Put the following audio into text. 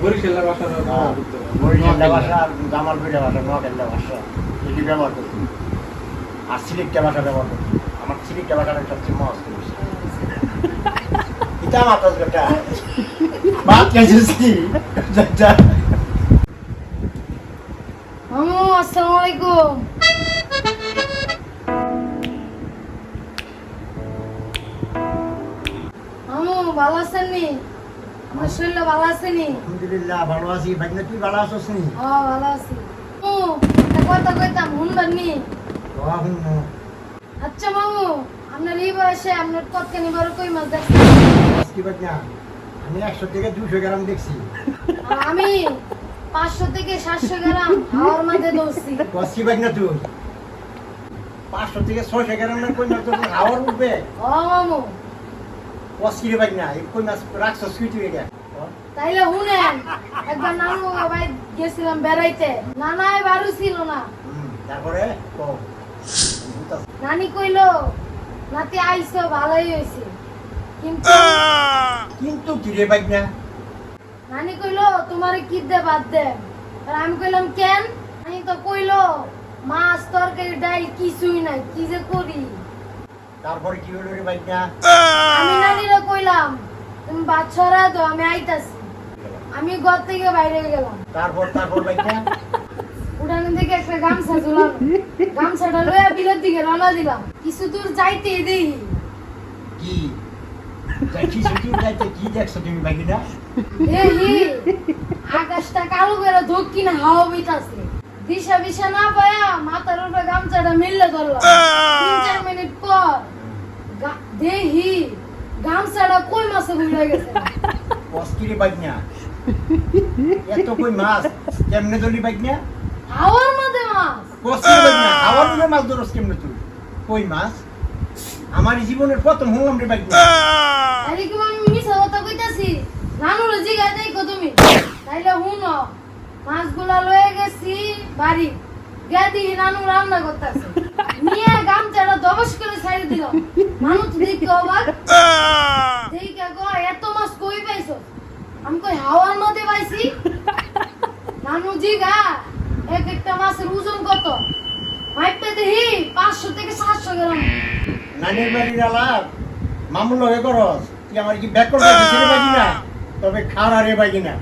বরিশালের ভাষা ব্যবহার করছি আর সিলেক্টা ভাষা ব্যবহার করছি আমার সিলেক্টা ভাষাটা সবচেয়ে মস্ত এটা আমার তো যেটা যা যা মামু আসসালামু আলাইকুম মামু ভালো আছেন নি? আমার শরীরটা ভালো আছে নি? আলহামদুলিল্লাহ ভালো আছি। ভাই তুই ভালো আছিস নি ও ভালো আছি। মামু কথা কইতাম শুনবেন নি? আচ্ছা মামু আপনার এই বয়সে আপনার কতখানি বড় কই মাছ দেখছেন? না আমি একশো থেকে দুশো গ্রাম দেখছি। আমি? পাঁচশো থেকে সাতশো গ্রাম হাওয়ার মাঝে দৌড়ছি কষি বাদ না তুই পাঁচশো থেকে ছয়শো গ্রাম না কই মাছ তোর? হাওয়ার উঠবে। ও মামু না এই কই মাছ রাখছো সুইট হয়ে গেছে। তাইলে শুনেন একবার নানু ভাই গেছিলাম বেড়াইতে। নানাই বারু ছিল না। তারপরে। নানি কইলো নাতি আইসো ভালোই হয়েছে। কিন্তু কিন্তু কি রে বাদ না? নানি কইলো তোমারে কি দে বাদ দে। আর আমি কইলাম কেন? নানি তো কইলো মাছ তরকারি ডাল কিছুই নাই কি যে করি? তারপরে কি হলো রে না আমি নানিরে কইলাম তুমি বাচ্চারা তো আমি আইতাছি। আমি ঘর থেকে বাইরে গেলাম। তারপর তারপর বাদ না থেকে একটা গামছা ঝুলাম গামছাটা লইয়া বিলের দিকে রওনা দিলাম। কিছু দূর যাইতে দেই। কি? আকাশটা কালো করে না হাওয়া দিশা বিশা না পায়া মাথার উপরে গামছাটা মিললে ধরলাম গা- গামছাটা কই মাছে কই মাছ কেমনে ধরলি বাদ না হাওয়ার মধ্যে মাছ কষ্টি রে বাদ মধ্যে মাছ ধরস কেমনে তুই কই মাছ আমার জীবনের প্রথম হলাম রে না তাইলে কি আমি মিছা কথা কইতাছি? নানুর জিগাই দেই কো তুমি। তাইলে হুনো মাছগুলা লয়ে গেছি বাড়ি। গিয়া দিই নানু রান্না করতেছে। নিয়ে গামছাটা দবস করে ছাড়ি দিলাম মানুষ দেখি অবাক। দেখি গো এত মাছ কই পাইছো? আমি কই হাওয়ার মধ্যে পাইছি। নানু জিগা এক একটা মাছের ওজন কত? মাইপে দেখি পাঁচশো থেকে সাতশো গ্রাম। নানির বাড়ির আলাপ মামুল লগে করস তুই আমার কি ব্যাক না তবে খাওয়া রে বাজি না